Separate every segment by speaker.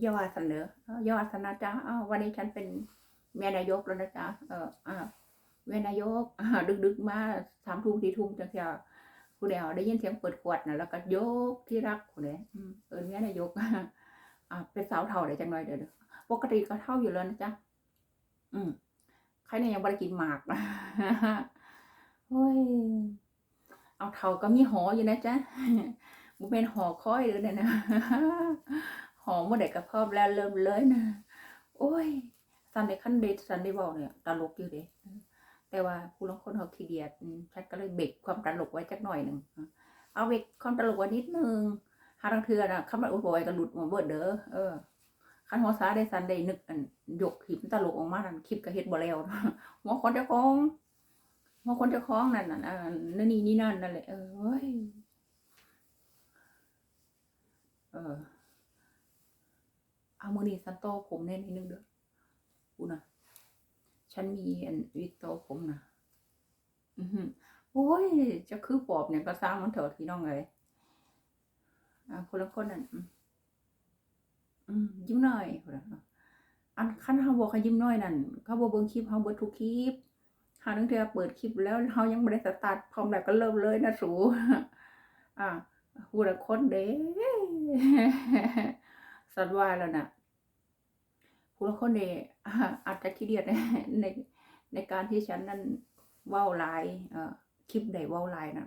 Speaker 1: เยาวาเสนอเอ่อเยาวาสนะจ๊ะอ้าววันนี้ฉันเป็นแม่นายกแล้วนะจ๊ะเอออ่าแม่นายกอ่าดึกมาสามทุ่มสี่ทุ่มจังเสียผู้เดียวได้ยินเสียงเปิดขวดนะแล้วก็ยกที่รักผู้เดียวอืมเออแม่นายกอ่าเป็นสาวเท่าได้จังหน่อยเดี๋ยวเดี๋ยวปกติก็เท่าอยู่แล้วนะจ๊ะอืมใครเนี่ยยังไม่ได้กินหมากโอ้ยเอาเท่าก็มีหออยู่นะจ๊ะมันเป็นหอค้อยเลยนะ หอมว่าเด็กกระเพอบแล้วเริ่มเลยนะโอ้ยซันในขั้นเดทซันได้บอกเนี่ยตลกอยู่เด้แต่ว่าผู้ลงคนเขาขี้เดียดฉันก็เลยเบรกความตลกไว้จักหน่อยหนึ่งเอาเบรกความตลกไว้นิดนึงหาทางเทือนะคำว่าโอ้โหยก็หลุดมาเบิดเด้อเออคันหัวซาได้ซันได้นึกอันยกหิมตลกออกมานั่นคลิปก็เฮ็ดบ่แล้วหัวคนเจ้าของหัวคนเจ้าของนั่นน่ะอ่านั่นนี่นี่นั่นนั่นแหละเออเว้ยเออ เอามือนี่สันโตผมแน่นิดนึงเด้อกูนะฉันมีอันวิโตผมนะอือหือโอ้ยจะคือปอบเนี่ยก็สร้างมันเถิดพี่น้องเลยอ่าคนละคนนั่นอืมอืมยิ้มหน่อยคนละอันขั้นเขาบอกเขายิ้มน่อยนั่นเขาบอกเบิ่งคลิปเขาเบิดทุกคลิปหาตั้งแต่เปิดคลิปแล้วเขายังไม่ได้สตาร์ทพร้อมแล้วก็เริ่มเลยนะสูอ่าหูละคนเด้ สัตว์วาแล้วนะผู้ละคนเนี่ยอาจจะขี้เดียดในในในการที่ฉันนั้นว้าไลายเอ่อคลิปใดว้าไลายนะ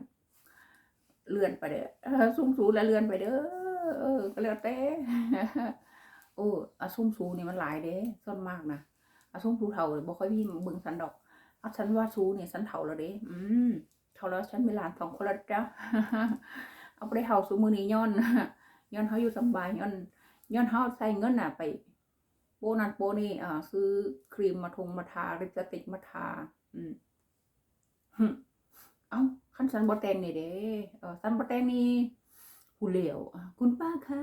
Speaker 1: เลื่อนไปเด้อเออซุ่มสูแล้วเลื่อนไปเด้อเออก็แล้วแต่โอ้อาซุ่มสูนี่มันหลายเด้ส่วนมากนะอาซุ่มสูเท่าบ่ค่อยมีเบิ่งสันดอกอาฉันว่าสูเนี่ยฉันเท่าแล้วเด้ อืมเท่าแล้วฉันมีหลานสองคนแล้วจ้ะเอาไปเท่าสูมือนี้ย้อนย้อนเขาอยู่สบายย้อน ย้อนเขาใส่เงินน่ะไป โปนันโปนี่อ่าซื้อครีมมาทงมาทาลิปสติกมาทา อืมหึเอ้าขั้นสันบอแตงนี่เด้เออสันบอแตงนี่หูเหลวคุณป้าคะ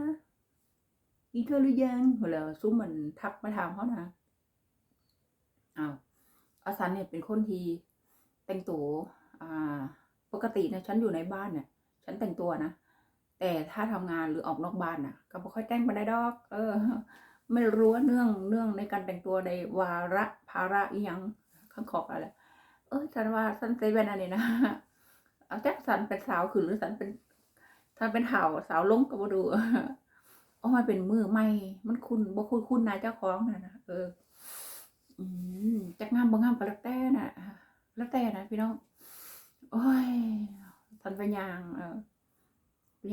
Speaker 1: กินข้าวหรือยังหูเหลวซุ้มมันทักมาถามเขานะอ้าวอาสันเนี่ยเป็นคนที่แต่งตัวอ่า ปกตินะฉันอยู่ในบ้านเนี่ยฉันแต่งตัวนะ แต่ถ้าทำงานหรือออกนอกบ้านน่ะ ก็ไม่ค่อยแต่งมาได้ดอก เออ ไม่รู้ว่าเนื่องเนื่องในการแต่งตัวในวาระภาระอีหยังข้างขอบอะไรเออฉันว่าสันเซเว่นอันนี้นะเอาแจ็คสันเป็นสาวขึ้นหรือสันเป็นถ้าเป็นเห่าสาวลงก็บ่ดูเอามาเป็นมือไม่มันคุณบ่คุณคุณนายเจ้าของน่ะนะเอออืมจักงามบ่งามก็แล้วแต่น่ะแล้วแต่นะพี่น้องโอ้ยสันไปยางเออ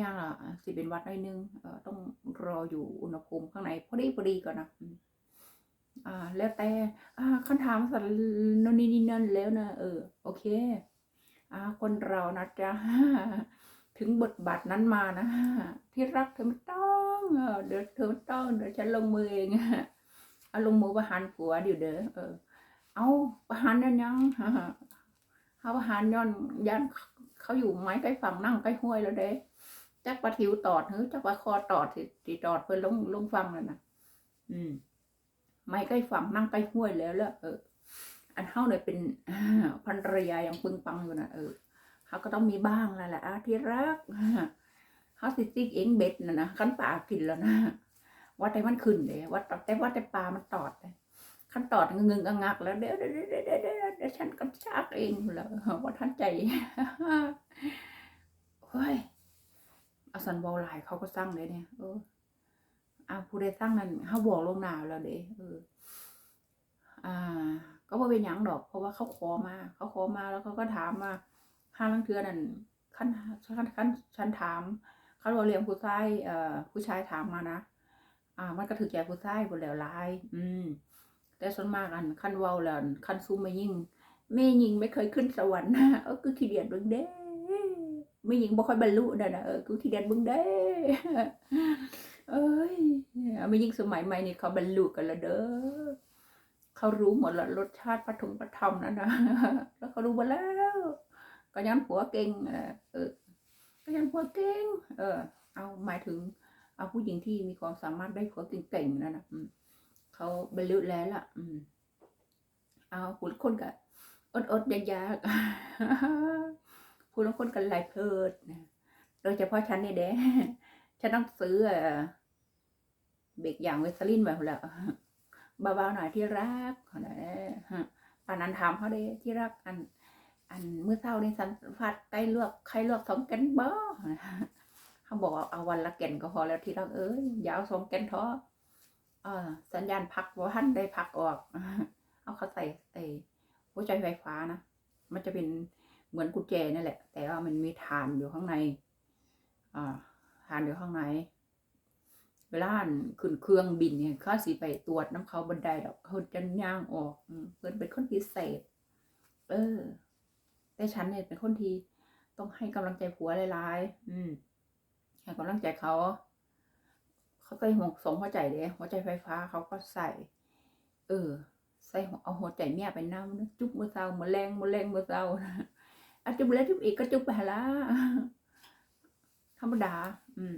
Speaker 1: ย่างละสิเป็นวัดหน่อยนึงเอ่อต้องรออยู่อุณหภูมิข้างในพอดีพอดีก่อนนะอ่า แล้วแต่อ่าคันถามสันนนนนี่นั่นแล้วนะเออ โอเค อ่า คนเรานะจ๊ะถึงบทบาทนั้นมานะที่รักเธอไม่ต้องเดี๋ยวเธอไม่ต้องเดี๋ยวฉันลงมือเองเอาลงมือประหารผัวเดี๋ยวเด้อเออ เอาประหารยังยังเอาประหารย้อนยันเขาอยู่ไม้ใกล้ฝั่งนั่งใกล้ห้วยแล้วเด้ จักปลาทิวตอดหรือจักปลาคอตอดที่ที่ตอดเพื่อลงลงฟังนั่นนะอืม ไม่ใกล้ฝั่งนั่งใกล้ห้วยแล้วแล้วเออ อันเฮาเนี่ยเป็นอ่าภรยายังปึงปังอยู่นะเออเขาก็ต้องมีบ้างแล้วแหละอะที่รักเขาสิติ๊กเองเบ็ดนะนะขั้นป่ากินแล้วนะว่าแต่มันขึ้นเลยว่าแต่ว่าแต่ปลามันตอดเลยขั้นตอดเงึงงๆงักแล้วเดี๋ยวเดี๋ยวเดี๋ยวเดี๋ยวเดี๋ยวเดี๋ยวฉันก็ชักเองแล้วว่าท่านใจเฮ้ย อาสันบอลหลายเขาก็สร้างเลยเนี่ยเอออาผู้ใดสร้างนั้นเขาบอกลงหนาวแล้วเด้เออ อ่า ก็บ่เป็นหยังดอก เพราะว่าเขาขอมา เขาขอมาแล้วเขาก็ถามมาห้าลังเทือนั่นขั้นขั้นขั้นฉันถามเขาบอกเลี้ยงผู้ชายเอ่อผู้ชายถามมานะอ่า มันก็ถือแก่ผู้ชายบนแล้วหลาย อืม แต่ส่วนมากอันขั้นเว้าแล้วขั้นซูมม่ยิ่งแม่ยิงไม่เคยขึ้นสวรรค์นะเออคือขี้เดียดเบิ่งเด้ ไม่ยิงบ่ค่อยบรรลุนั่นนะเออกูขี้เดียดบิ่งเด้เอ้ยไม่ยิงสมัยใหม่นี่เขาบรรลุกันล้วเด้อเขารู้หมดละรสชาติปฐมปฐมนั่นนะแล้วเขารู้หมดแล้ว ก็ยันผัวเก่งเออก็ยันผัวเก่งเออ เอาหมายถึง เอาผู้หญิงที่มีความสามารถได้ผัวเก่งๆนั่นนะเขาบรรลุแล้วล่ะ อืม เอาผู้คนก็อดอดๆยากๆ ผู้ละคนกันหลายเพลิดนะโดยเฉพาะฉันนี่เด้ฉันต้องซื้อเบรกอย่างเวสลินไปหมดแล้วเบาๆหน่อยที่รักเขาได้ฮะปานนั้นถามเขาได้ที่รักอัน อันเมื่อเช้าในสันฟัดใกล้เลือกใครเลือกสองแกนบ่เขาบอกเอาวันละแก่นก็พอแล้วที่รักเอ้ยอยาวสองแกนท้อเออสัญญาณพักว่าท่านได้พักออก เอาเขาใส่ไอ้หัวใจไฟฟ้านะ มันจะเป็น เหมือนกุญแจนั่นแหละ แต่ว่ามันมีฐานอยู่ข้างในอ่าฐานอยู่ข้างในเวลานขึ้นเครื่องบินเนี่ยเขาสิไปตรวจน้ำเขาบันไดดอกเขาจะย่างออกเพิ่นเป็นคนพิเศษ เออ แต่ฉันเนี่ยเป็นคนที่ต้องให้กำลังใจผัวหลายๆ อืมให้กำลังใจเขา เขาใส่หัวสองหัวใจเด้หัวใจไฟฟ้าเขาก็ใส่ เออ ใส่เอาหัวใจเมียไปน้ำจุ๊บมือเศร้ามือแรงมือแรงมือเศร้า อะจุ๊บแล้วจุ๊บอีกก็จุ๊บไปละธรรมดา อืม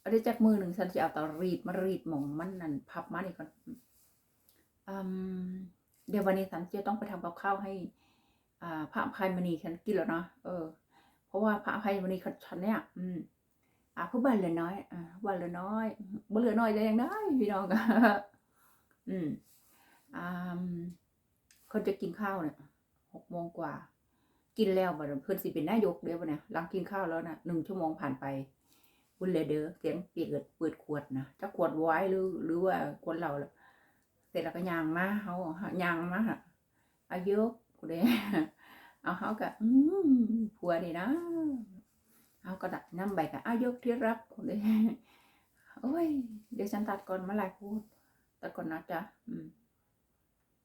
Speaker 1: เอาได้จากมือหนึ่งฉันจะเอาตารีดมารีดหมองมันนั่นพับมานี่ก่อนอืมเดี๋ยววันนี้ฉันจะต้องไปทำกับข้าวให้อ่าพระอภัยมณีฉันกินแล้วเนาะเออ เพราะว่าพระอภัยมณีฉันเนี่ย อืมอ่าผู้บ้านเหลือน้อยอ่าบ้านเหลือน้อยบ่เหลือน้อยได้ยังได้พี่น้องก็อืมอ่าคนจะกินข้าวเนี่ยหกโมงกว่า กินแล้วบัดนี้เพิ่นสิเป็นนายกเดี๋ยวบัดเนี่ยหลังกินข้าวแล้วนะหนึ่งชั่วโมงผ่านไปบุญเลยเด้อเสียงเปียกเปิดขวดนะจะขวดไว้หรือหรือว่าขวดเราล่ะเสร็จแล้วก็ยางมาเฮายางมาอายุกูเด้เอาเฮาก็อืมผัวนี่นะเฮาก็ดักน้ำใบกับอายุที่รักกูเด้โอ้ยเดี๋ยวฉันตัดก่อนมื่อไหร่พูดตัดก่อนนะจ๊ะอืม